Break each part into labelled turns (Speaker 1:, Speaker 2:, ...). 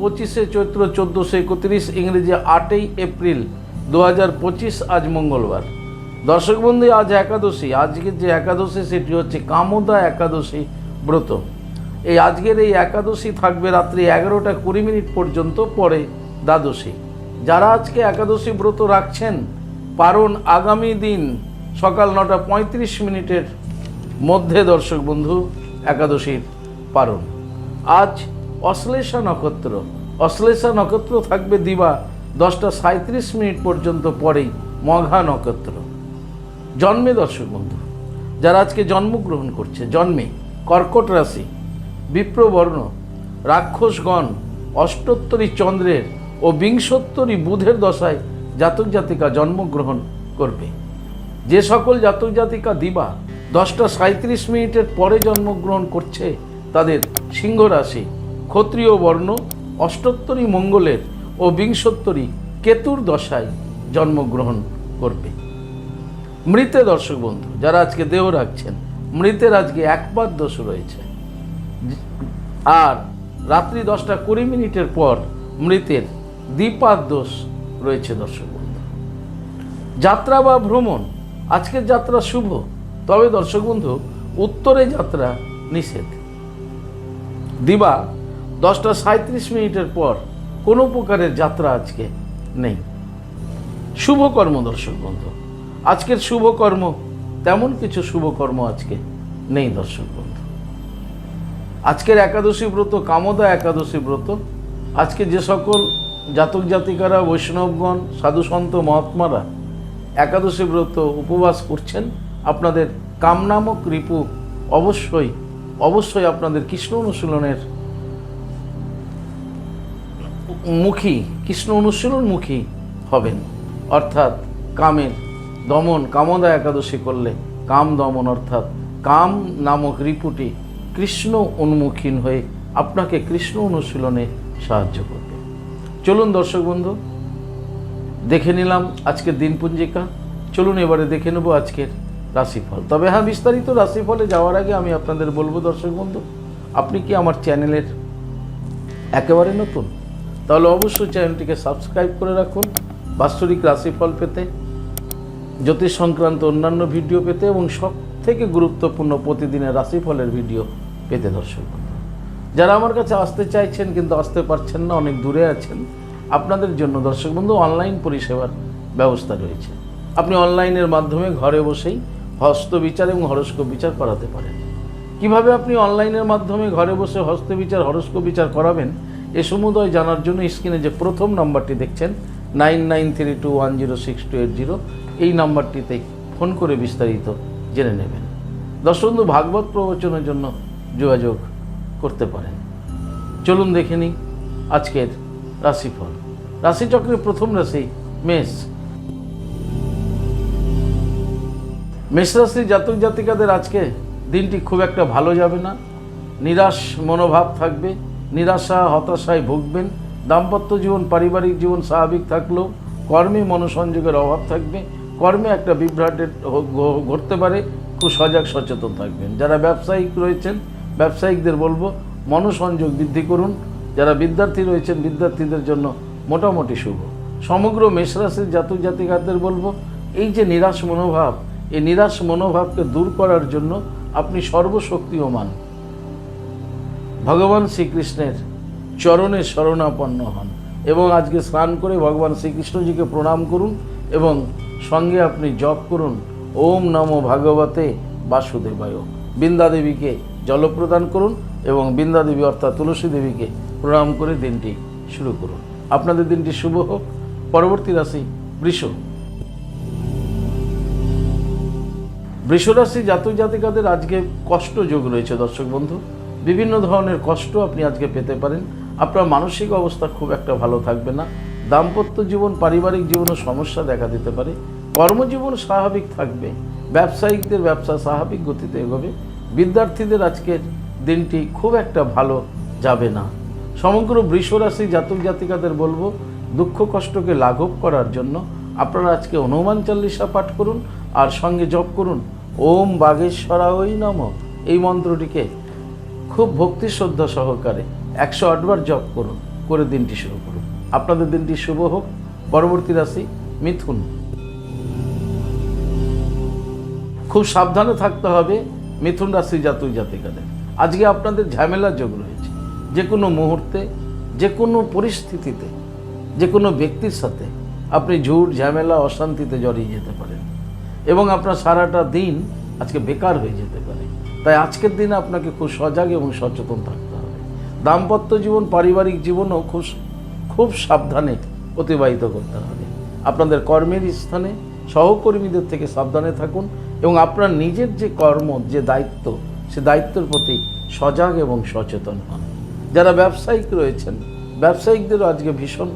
Speaker 1: পঁচিশে চৈত্র চোদ্দোশো একত্রিশ, ইংরেজি আটই এপ্রিল দু হাজার পঁচিশ, আজ মঙ্গলবার। দর্শক বন্ধু, আজ একাদশী। আজকের যে একাদশী, সেটি হচ্ছে কামদা একাদশী ব্রত। এই আজকের এই একাদশী থাকবে রাত্রি এগারোটা কুড়ি মিনিট পর্যন্ত পরে দ্বাদশী। যারা আজকে একাদশী ব্রত রাখছেন পারণ আগামী দিন সকাল নটা পঁয়ত্রিশ মিনিটের মধ্যে দর্শক বন্ধু একাদশীর পারণ আজ অশ্লেষা নক্ষত্র। অশ্লেষা নক্ষত্র থাকবে দিবা দশটা সাঁত্রিশ মিনিট পর্যন্ত পরেই মঘা নক্ষত্র। জন্মে দর্শক বন্ধু, যারা আজকে জন্মগ্রহণ করছে, জন্মে কর্কট রাশি, বিপ্রবর্ণ, রাক্ষসগণ, অষ্টোত্তরী চন্দ্রের ও বিংশোত্তরী বুধের দশায় জাতক জাতিকা জন্মগ্রহণ করবে। যে সকল জাতক জাতিকা দিবা দশটা সাঁত্রিশ মিনিটের পরে জন্মগ্রহণ করছে, তাদের সিংহ রাশি ক্ষত্রিয় বর্ণ, অষ্টোত্তরী মঙ্গলের ও বিংশোত্তরী কেতুর দশায় জন্মগ্রহণ করবে। মৃতে দর্শক বন্ধু, যারা আজকে দেহ রাখছেন, মৃতের আজকে একবার দোষ রয়েছে। আর রাত্রি দশটা কুড়ি মিনিটের পর মৃতের দ্বিপাদ দোষ রয়েছে দর্শক বন্ধু। যাত্রা বা ভ্রমণ, আজকের যাত্রা শুভ, তবে দর্শক বন্ধু, উত্তরে যাত্রা নিষেধ। দিবা দশটা সাঁত্রিশ মিনিটের পর কোনো প্রকারের যাত্রা আজকে নেই। শুভকর্ম দর্শক বন্ধু, আজকের শুভকর্ম, তেমন কিছু শুভকর্ম আজকে নেই দর্শক বন্ধু। আজকের একাদশী ব্রত, কামদা একাদশী ব্রত, আজকে যে সকল জাতক জাতিকারা, বৈষ্ণবগণ, সাধু সন্ত, মহাত্মারা একাদশী ব্রত উপবাস করছেন, আপনাদের কামনামক রিপু অবশ্যই অবশ্যই আপনাদের কৃষ্ণ অনুশীলনের মুখী, কৃষ্ণ অনুশীলন মুখী হবেন। অর্থাৎ কামের দমন, কামদা একাদশী করলে কাম দমন, অর্থাৎ কাম নামক রিপুটি কৃষ্ণ উন্মুখীন হয়ে আপনাকে কৃষ্ণ অনুশীলনে সাহায্য করবে। চলুন দর্শক বন্ধু, দেখে নিলাম আজকের দিনপুঞ্জিকা চলুন এবারে দেখে নেব আজকের রাশিফল। তবে হ্যাঁ বিস্তারিত রাশিফলে যাওয়ার আগে আমি আপনাদের বলব দর্শক বন্ধু, আপনি কি আমার চ্যানেলের একেবারে নতুন? তাহলে অবশ্যই চ্যানেলটিকে সাবস্ক্রাইব করে রাখুন, বাৎসরিক রাশিফল পেতে, জ্যোতিষ সংক্রান্ত অন্যান্য ভিডিও পেতে এবং সব থেকে গুরুত্বপূর্ণ প্রতিদিনের রাশিফলের ভিডিও পেতে দর্শক যারা আমার কাছে আসতে চাইছেন কিন্তু আসতে পারছেন না, অনেক দূরে আছেন, আপনাদের জন্য দর্শক বন্ধু অনলাইন পরিষেবার ব্যবস্থা রয়েছে। আপনি অনলাইনের মাধ্যমে ঘরে বসেই হস্ত বিচার এবং হরস্কোপ বিচার করাতে পারেন। কীভাবে আপনি অনলাইনের মাধ্যমে ঘরে বসে হস্ত বিচার, হরস্কোপ বিচার করাবেন এ সমুদয় জানার জন্য স্ক্রিনে যে প্রথম নাম্বারটি দেখছেন, nine nine three two one zero six two eight zero, এই নাম্বারটিতে ফোন করে বিস্তারিত জেনে নেবেন। দর্শক বন্ধু ভাগবত প্রবচনের জন্য যোগাযোগ করতে পারেন। চলুন দেখে নিই আজকের রাশিফল। রাশিচক্রের প্রথম রাশি মেষ। মেষ রাশির জাতক জাতিকাদের আজকে দিনটি খুব একটা ভালো যাবে না। নিরাশ মনোভাব থাকবে। নিরাশা, হতাশায় ভুগবেন। দাম্পত্য জীবন, পারিবারিক জীবন স্বাভাবিক থাকলেও কর্মে মনোসংযোগের অভাব থাকবে। কর্মে একটা বিভ্রাটের ঘটতে পারে। খুব সজাগ, সচেতন থাকবেন। যারা ব্যবসায়িক রয়েছেন, ব্যবসায়িকদের বলব, মনোসংযোগ বৃদ্ধি করুন। যারা বিদ্যার্থী রয়েছেন, বিদ্যার্থীদের জন্য মোটামুটি শুভ। সমগ্র মেষরাশির জাতক জাতিকাদের বলব, এই যে নিরাশ মনোভাব, এই নিরাশ মনোভাবকে দূর করার জন্য আপনি সর্বশক্তিও সর্বশক্তিমান। ভগবান শ্রীকৃষ্ণের চরণে শরণাপন্ন হন এবং আজকে স্নান করে ভগবান শ্রীকৃষ্ণজিকে প্রণাম করুন এবং সঙ্গে আপনি জপ করুন। ওম নমো ভাগবতে বাসুদেবায়। বৃন্দা দেবীকে জল প্রদান করুন এবং বৃন্দা দেবী অর্থাৎ তুলসী দেবীকে প্রণাম করে দিনটি শুরু করুন। আপনাদের দিনটি শুভ হোক। পরবর্তী রাশি বৃষ। বৃষরাশি জাতক জাতিকাদের আজকে কষ্ট যোগ রয়েছে দর্শক বন্ধু। বিভিন্ন ধরনের কষ্ট আপনি আজকে পেতে পারেন। আপনার মানসিক অবস্থা খুব একটা ভালো থাকবে না। দাম্পত্য জীবন, পারিবারিক জীবনে সমস্যা দেখা দিতে পারে। কর্মজীবন স্বাভাবিক থাকবে। ব্যবসায়িকদের ব্যবসা স্বাভাবিক গতিতে এগোবে। বিদ্যার্থীদের আজকের দিনটি খুব একটা ভালো যাবে না। সমগ্র বৃষরাশি জাতক জাতিকাদের বলব, দুঃখ কষ্টকে লাঘব করার জন্য আপনারা আজকে হনুমান চল্লিশা পাঠ করুন আর সঙ্গে জপ করুন। ওম বাগেশ্বরা ওই নম। এই মন্ত্রটিকে খুব ভক্তি শ্রদ্ধা সহকারে একশো আটবার জপ করুন, করে দিনটি শুরু করুন। আপনাদের দিনটি শুভ হোক। পরবর্তী রাশি মিথুন। খুব সাবধানে থাকতে হবে মিথুন রাশি জাতক জাতিকাদের। আজকে আপনাদের ঝামেলার যোগ রয়েছে। যে কোনো মুহূর্তে, যে কোনো পরিস্থিতিতে, যে কোনো ব্যক্তির সাথে আপনি ঝুট ঝামেলা, অশান্তিতে জড়িয়ে যেতে পারেন। এবং আপনার সারাটা দিন আজকে বেকার হয়ে যেতে তাই আজকের দিনে আপনাকে খুব সজাগ এবং সচেতন থাকতে হবে। দাম্পত্য জীবন, পারিবারিক জীবনও খুব খুব সাবধানে অতিবাহিত করতে হবে। আপনাদের কর্মের স্থানে সহকর্মীদের থেকে সাবধানে থাকুন এবং আপনার নিজের যে কর্ম, যে দায়িত্ব, সে দায়িত্বের প্রতি সজাগ এবং সচেতন হন। যারা ব্যবসায়িক রয়েছেন, ব্যবসায়িকদেরও আজকে ভীষণ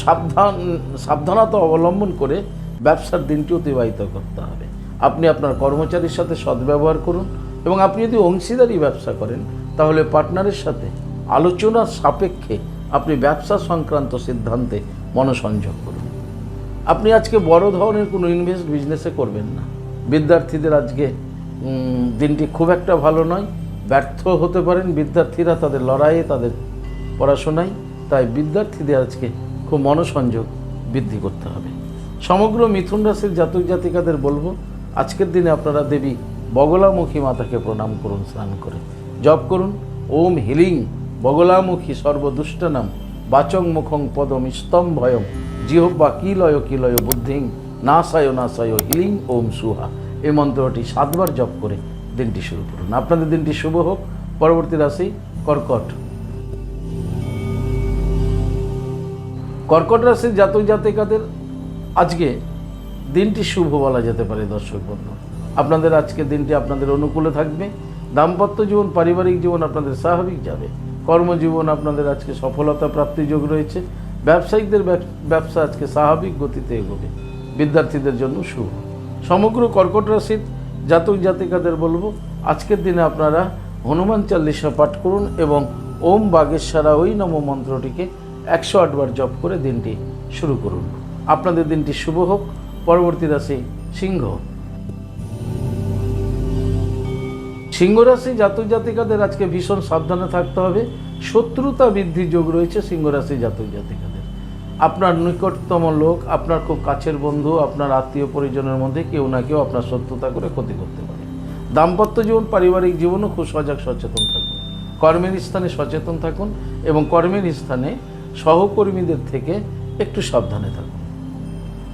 Speaker 1: সাবধান, সাবধানতা অবলম্বন করে ব্যবসার দিনটি অতিবাহিত করতে হবে। আপনি আপনার কর্মচারীর সাথে সদ্ব্যবহার করুন এবং আপনি যদি অংশীদারি ব্যবসা করেন, তাহলে পার্টনারের সাথে আলোচনার সাপেক্ষে আপনি ব্যবসা সংক্রান্ত সিদ্ধান্তে মনোসংযোগ করুন। আপনি আজকে বড় ধরনের কোনো ইনভেস্ট বিজনেসে করবেন না। বিদ্যার্থীদের আজকে দিনটি খুব একটা ভালো নয়। ব্যর্থ হতে পারেন বিদ্যার্থীরা, তাদের লড়াইয়ে তাদের পড়াশোনায়। তাই বিদ্যার্থীদের আজকে খুব মনোসংযোগ বৃদ্ধি করতে হবে। সমগ্র মিথুন রাশির জাতক জাতিকাদের বলব, আজকের দিনে আপনারা দেবী বগলামুখী মাতাকে প্রণাম করুন, স্নান করে। জপ করুন, ওম হিলিং, বগলামুখী সর্বদুষ্টনাম, বাচং মুখং পদম স্তম্ভয়ম জিহব্বা কিলয় কিলয় বুদ্ধিং, নাসায় নাসায় হিলিং, ওম সুহা। এই মন্ত্রটি সাতবার জপ করে দিনটি শুরু করুন। আপনাদের দিনটি শুভ হোক। পরবর্তী রাশি কর্কট। কর্কট রাশির জাতক জাতিকাদের আজকে দিনটি শুভ বলা যেতে পারে, দর্শক বন্ধু। আপনাদের আজকের দিনটি আপনাদের অনুকূলে থাকবে। দাম্পত্য জীবন, পারিবারিক জীবন আপনাদের স্বাভাবিক যাবে। কর্মজীবন আপনাদের আজকে সফলতা প্রাপ্তির যোগ রয়েছে। ব্যবসায়িকদের ব্যবসা আজকে স্বাভাবিক গতিতে এগোবে। বিদ্যার্থীদের জন্য শুভ। সমগ্র কর্কট রাশির জাতক জাতিকাদের বলব, আজকের দিনে আপনারা হনুমান চাল্লিশা পাঠ করুন এবং ওম বাগেশ্বরা ওই নম মন্ত্রটিকে একশো আটবার জপ করে দিনটি শুরু করুন। আপনাদের দিনটি শুভ হোক। পরবর্তী রাশি সিংহ। সিংহ রাশি জাতক জাতিকাদের আজকে ভীষণ সাবধানে থাকতে হবে। শত্রুতা বৃদ্ধির যোগ রয়েছে সিংহ রাশি জাতক জাতিকাদের। আপনার নিকটতম লোক, আপনার খুব কাছের বন্ধু, আপনার আত্মীয় পরিজনের মধ্যে কেউ না কেউ আপনার শত্রুতা করে ক্ষতি করতে পারে। দাম্পত্য জীবন, পারিবারিক জীবনও খুব সজাগ সচেতন থাকুন। কর্মের স্থানে সচেতন থাকুন এবং কর্মের স্থানে সহকর্মীদের থেকে একটু সাবধানে থাকুন।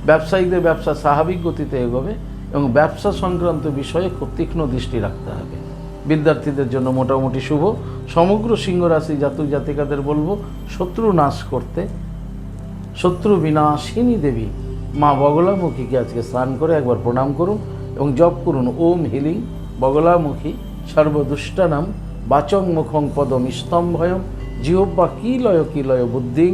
Speaker 1: ব্যবসায়িকদের ব্যবসা স্বাভাবিক গতিতে এগোবে এবং ব্যবসা সংক্রান্ত বিষয়ে খুব তীক্ষ্ণ দৃষ্টি রাখতে হবে। বিদ্যার্থীদের জন্য মোটামুটি শুভ। সমগ্র সিংহ রাশি জাতক জাতিকাদের বলব, শত্রু নাশ করতে, শত্রু বিনাশিনী দেবী মা বগলামুখীকে আজকে স্নান করে একবার প্রণাম করুন এবং জপ করুন, ওম হিলিং বগলামুখী সর্বদুষ্টানাম বাচং মুখং পদম স্তম্ভয়ম জিহব্বা কিলয় কিলয় বুদ্ধিং,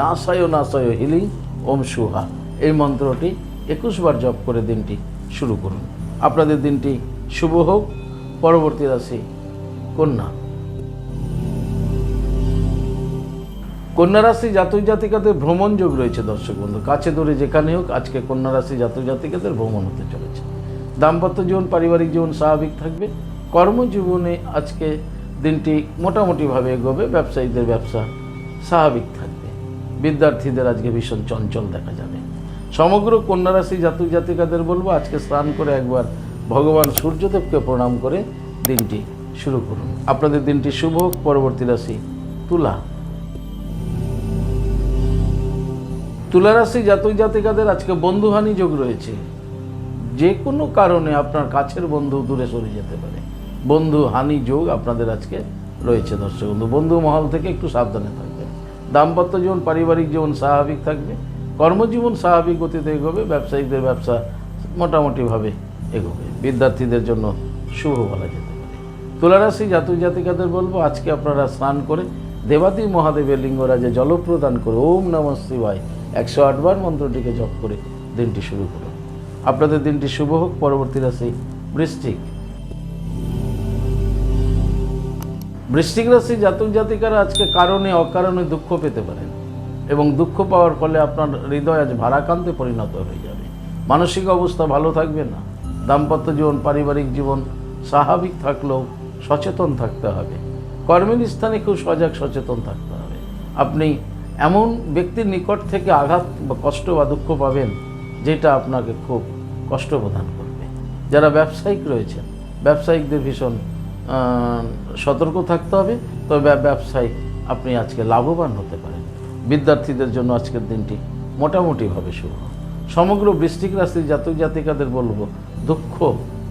Speaker 1: নাশায় নাশায় হিলিং, ওম সুহা। এই মন্ত্রটি একুশবার জপ করে দিনটি শুরু করুন। আপনাদের দিনটি শুভ হোক পরবর্তী রাশি, কন্যা। কন্যা রাশি জাতক জাতিকাদের ভ্রমণ যোগ রয়েছে, দর্শক বন্ধু। কাছে দূরে যেখানে হোক, আজকে কন্যা রাশি জাতক জাতিকাদের ভ্রমণ হতে চলেছে। দাম্পত্য জীবন, পারিবারিক জীবন স্বাভাবিক থাকবে। কর্মজীবনে আজকে দিনটি মোটামুটিভাবে এগোবে, ব্যবসায়ীদের ব্যবসা স্বাভাবিক থাকবে। বিদ্যার্থীদের আজকে ভীষণ চঞ্চল দেখা যাবে। সমগ্র কন্যা রাশি জাতক জাতিকাদের বলব, আজকে স্নান করে একবার ভগবান সূর্যদেবকে প্রণাম করে দিনটি শুরু করুন। আপনাদের দিনটি শুভ পরবর্তী রাশি তুলা। তুলা রাশি জাতক জাতিকাদের আজকে বন্ধুহানি যোগ রয়েছে। যে কোনো কারণে আপনার কাছের বন্ধু দূরে সরে যেতে পারে। বন্ধু হানি যোগ আপনাদের আজকে রয়েছে, দর্শক বন্ধু। বন্ধু মহল থেকে একটু সাবধানে থাকবেন। দাম্পত্য জীবন, পারিবারিক জীবন স্বাভাবিক থাকবে। কর্মজীবন স্বাভাবিক গতিতে এগোবে। ব্যবসায়িকদের ব্যবসা মোটামুটিভাবে এগোবে। বিদ্যার্থীদের জন্য শুভ বলা যেতে পারে। তুলারাশি জাতক জাতিকাদের বলব, আজকে আপনারা স্নান করে দেবাদি মহাদেবের লিঙ্গরাজে জল প্রদান করে ওম নম শিবায় একশো আটবার মন্ত্রটিকে জপ করে দিনটি শুরু করুন। আপনাদের দিনটি শুভ হোক, পরবর্তী রাশি বৃষ্টিক বৃশ্চিক রাশি জাতক জাতিকারা আজকে কারণে অকারণে দুঃখ পেতে পারেন এবং দুঃখ পাওয়ার ফলে আপনার হৃদয় আজ ভারাকান্তে পরিণত হয়ে যাবে। মানসিক অবস্থা ভালো থাকবে না। দাম্পত্য জীবন, পারিবারিক জীবন স্বাভাবিক থাকলেও সচেতন থাকতে হবে। কর্মের স্থানে খুব সজাগ সচেতন থাকতে হবে। আপনি এমন ব্যক্তির নিকট থেকে আঘাত বা কষ্ট বা দুঃখ পাবেন, যেটা আপনাকে খুব কষ্ট প্রদান করবে। যারা ব্যবসায়িক রয়েছেন, ব্যবসায়িকদের ভীষণ সতর্ক থাকতে হবে। তবে ব্যব- ব্যবসায় আপনি আজকে লাভবান হতে পারেন। বিদ্যার্থীদের জন্য আজকের দিনটি মোটামুটিভাবে শুভ। সমগ্র বৃষ্টিক রাশির জাতক জাতিকাদের বলব, দুঃখ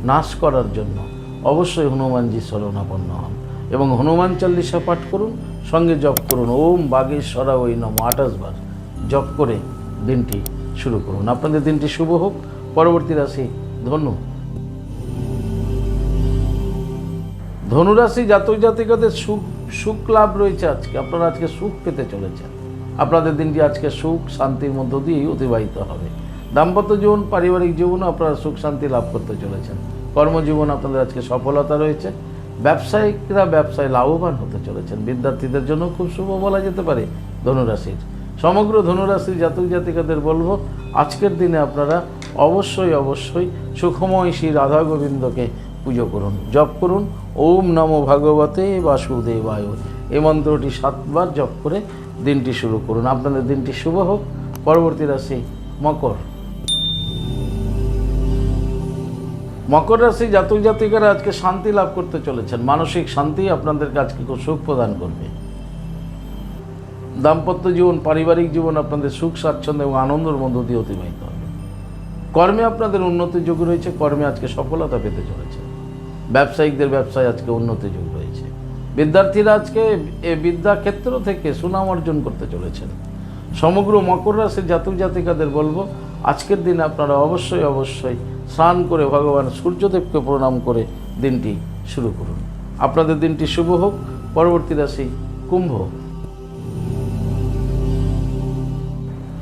Speaker 1: নাশ করার জন্য অবশ্যই হনুমানজি শরণাপন্ন হন এবং হনুমান চল্লিশা পাঠ করুন, সঙ্গে জপ করুন। ওম বাগেশ্বরা ওই নম আঠাশ বার জপ করে দিনটি শুরু করুন। আপনাদের দিনটি শুভ হোক। পরবর্তী রাশি ধনু। ধনুরাশি জাতক জাতিকাদের সুখ সুখ লাভ রয়েছে আজকে। আপনারা আজকে সুখ পেতে চলেছেন। আপনাদের দিনটি আজকে সুখ, শান্তির মধ্য দিয়েই অতিবাহিত হবে। দাম্পত্য জীবন, পারিবারিক জীবনও আপনারা সুখ শান্তি লাভ করতে চলেছেন। কর্মজীবন আপনাদের আজকে সফলতা রয়েছে। ব্যবসায়িকরা ব্যবসায় লাভবান হতে চলেছেন। বিদ্যার্থীদের জন্য খুব শুভ বলা যেতে পারে ধনুরাশির। সমগ্র ধনুরাশির জাতক জাতিকাদের বলব, আজকের দিনে আপনারা অবশ্যই অবশ্যই সুখময় শ্রী রাধা গোবিন্দকে পুজো করুন, জপ করুন। ওম নমো ভগবতে বাসুদেবায়। এই মন্ত্রটি সাতবার জপ করে দিনটি শুরু করুন। আপনাদের দিনটি শুভ হোক। পরবর্তী রাশি মকর। মকর রাশি জাতক জাতিকারা আজকে শান্তি লাভ করতে চলেছেন। মানসিক শান্তি আপনাদের কাজকে খুব সুখ প্রদান করবে? দাম্পত্য জীবন, পারিবারিক জীবন আপনাদের সুখ, স্বাচ্ছন্দ্য এবং আনন্দের মধ্য দিয়ে অতিবাহিত হবে। কর্মে আপনাদের উন্নতির যোগ রয়েছে। কর্মে আজকে সফলতা পেতে চলেছে। ব্যবসায়িকদের ব্যবসায় আজকে উন্নতির যোগ রয়েছে। বিদ্যার্থীরা আজকে এ বিদ্যা ক্ষেত্র থেকে সুনাম অর্জন করতে চলেছেন। সমগ্র মকর রাশির জাতক জাতিকাদের বলব, আজকের দিনে আপনারা অবশ্যই অবশ্যই স্নান করে ভগবান সূর্যদেবকে প্রণাম করে দিনটি শুরু করুন। আপনাদের দিনটি শুভ হোক, পরবর্তী রাশি কুম্ভ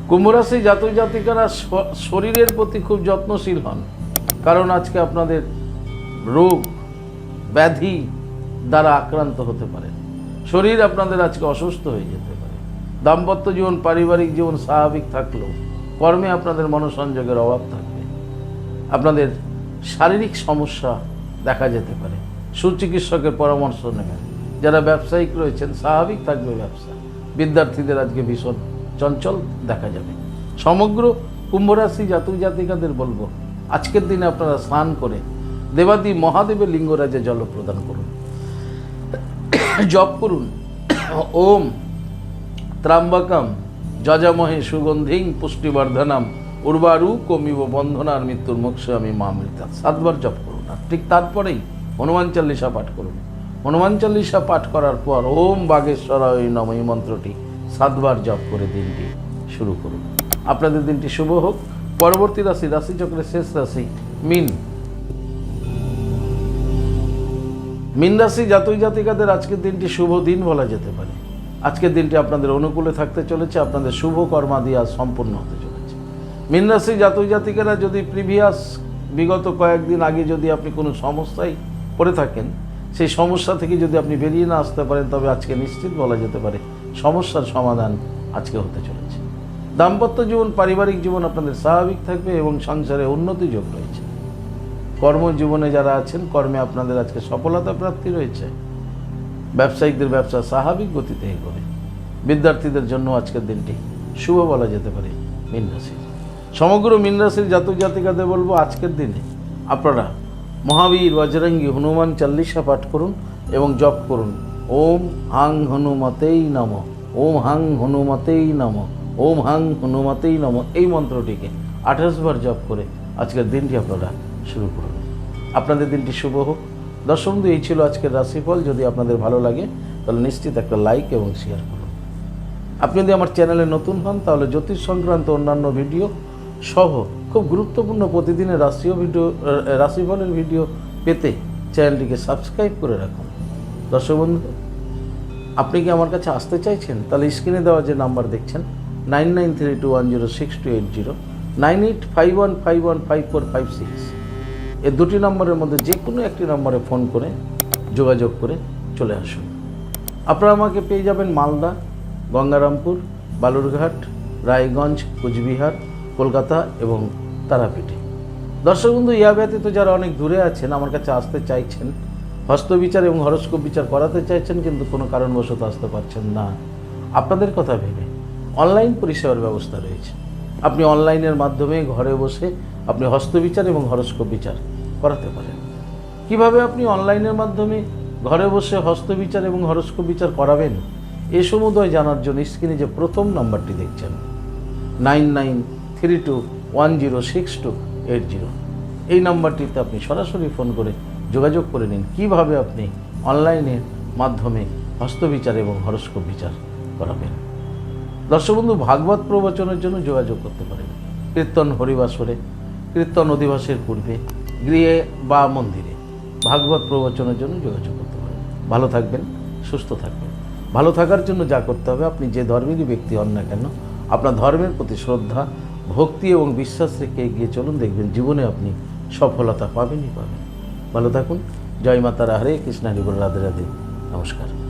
Speaker 1: কুম্ভরাশি জাতক জাতিকারা শরীরের প্রতি খুব যত্নশীল হন, কারণ আজকে আপনাদের রোগ, ব্যাধি দ্বারা আক্রান্ত হতে পারে। শরীর আপনাদের আজকে অসুস্থ হয়ে যেতে পারে। দাম্পত্য জীবন, পারিবারিক জীবন স্বাভাবিক থাকলেও কর্মে আপনাদের মনোসংযোগের অভাব থাকবে আপনাদের শারীরিক সমস্যা দেখা যেতে পারে। সুচিকিৎসকের পরামর্শ নেবেন। যারা ব্যবসায়িক রয়েছেন, স্বাভাবিক থাকবে ব্যবসা। বিদ্যার্থীদের আজকে ভীষণ চঞ্চল দেখা যাবে। সমগ্র কুম্ভরাশি জাতক জাতিকাদের বলব, আজকের দিনে আপনারা স্নান করে দেবাদি মহাদেবের লিঙ্গরাজে জল প্রদান করুন। জপ করুন। ওম ত্রাম্বকম, যজামহে সুগন্ধিং পুষ্টিবর্ধনম। উর্বারু কমিব বন্ধনার মৃত্যুর মোক্ষে আমি মামৃতা সাতবার জপ করুন আর ঠিক তারপরেই হনুমান চল্লিশা পাঠ করুন। হনুমান চল্লিশা পাঠ করার পর ওম বাগেশ্বর ওই নম এই মন্ত্রটি সাতবার জপ করে দিনটি শুরু করুন। আপনাদের দিনটি শুভ হোক। পরবর্তী রাশি, রাশিচক্রের শেষ রাশি, মিন। মিন রাশি জাতক জাতিকাদের আজকের দিনটি শুভ দিন বলা যেতে পারে। আজকের দিনটি আপনাদের অনুকূলে থাকতে চলেছে। আপনাদের শুভ কর্মাদি আজ সম্পূর্ণ হতে চলেছে মিন জাতক জাতিকারা যদি প্রিভিয়াস বিগত কয়েকদিন আগে যদি আপনি কোনো সমস্যায় পড়ে থাকেন, সেই সমস্যা থেকে যদি আপনি বেরিয়ে না আসতে পারেন, তবে আজকে নিশ্চিত বলা যেতে পারে সমস্যার সমাধান আজকে হতে চলেছে। দাম্পত্য জীবন, পারিবারিক জীবন আপনাদের স্বাভাবিক থাকবে এবং সংসারে উন্নতি যোগ রয়েছে। কর্মজীবনে যারা আছেন, কর্মে আপনাদের আজকে সফলতা প্রাপ্তি রয়েছে। ব্যবসায়িকদের ব্যবসা স্বাভাবিক গতিতে এগোবে। বিদ্যার্থীদের জন্য আজকের দিনটি শুভ বলা যেতে পারে মীন রাশির সমগ্র মীন রাশির জাতক জাতিকাদের বলব আজকের দিনে আপনারা মহাবীর, বজরঙ্গী, হনুমান চাল্লিশা পাঠ করুন এবং জপ করুন। ওম হাং হনুমতেই নম, ওম হাং হনুমতেই নম, ওম হাং হনুমতেই নম এই মন্ত্রটিকে আঠাশ বার জপ করে আজকের দিনটি আপনারা শুরু করুন। আপনাদের দিনটি শুভ হোক। দর্শক এই ছিল আজকের রাশিফল। যদি আপনাদের ভালো লাগে, তাহলে নিশ্চিত একটা লাইক এবং শেয়ার করুন। আপনি যদি আমার চ্যানেলে নতুন হন, তাহলে জ্যোতিষ সংক্রান্ত অন্যান্য ভিডিও সহ খুব গুরুত্বপূর্ণ প্রতিদিনের রাশিও ভিডিও রাশিফলের ভিডিও পেতে চ্যানেলটিকে সাবস্ক্রাইব করে রাখুন। দর্শক বন্ধু, আপনি কি আমার কাছে আসতে চাইছেন? তাহলে স্ক্রিনে দেওয়া যে নাম্বার দেখছেন, nine nine three two one zero six two eight zero, nine eight five one five one five four five six. এ দুটি নম্বরের মধ্যে যে কোনো একটি নম্বরে ফোন করে, যোগাযোগ করে চলে আসুন। আপনারা আমাকে পেয়ে যাবেন মালদা, গঙ্গারামপুর, বালুরঘাট, রায়গঞ্জ, কোচবিহার কলকাতা এবং তারাপীঠে। দর্শক বন্ধু ইয়া ব্যতীত যারা অনেক দূরে আছেন, আমার কাছে আসতে চাইছেন, হস্তবিচার এবং হরস্কোপ বিচার করাতে চাইছেন, কিন্তু কোনো কারণবশত আসতে পারছেন না। আপনাদের কথা ভেবে অনলাইন পরিষেবার ব্যবস্থা রয়েছে। আপনি অনলাইনের মাধ্যমে ঘরে বসে আপনি হস্তবিচার এবং হরস্কোপ বিচার করাতে পারেন। কীভাবে আপনি অনলাইনের মাধ্যমে ঘরে বসে হস্তবিচার এবং হরস্কোপ বিচার করাবেন, এ সমুদয় জানার জন্য স্ক্রিনে যে প্রথম নাম্বারটি দেখছেন, nine nine three two one zero six two eight zero এই নাম্বারটিতে আপনি সরাসরি ফোন করে যোগাযোগ করে নিন কীভাবে আপনি অনলাইনের মাধ্যমে হস্তবিচার এবং হরস্কোপ বিচার করাবেন। দর্শক বন্ধু ভাগবত প্রবচনের জন্য যোগাযোগ করতে পারেন। কীর্তন হরিবাসরে, কীর্তন অধিবাসের পূর্বে, গৃহে বা মন্দিরে ভাগবত প্রবচনের জন্য যোগাযোগ করতে পারেন। ভালো থাকবেন, সুস্থ থাকবেন। ভালো থাকার জন্য যা করতে হবে, আপনি যে ধর্মেরই ব্যক্তি হন না কেন, আপনার ধর্মের প্রতি শ্রদ্ধা ভক্তি এবং বিশ্বাস রেখে এগিয়ে চলুন, দেখবেন জীবনে আপনি সফলতা পাবেনই পাবেন। ভালো থাকুন। জয় মাতারা হরে কৃষ্ণা হরি রাধে রাধে। নমস্কার।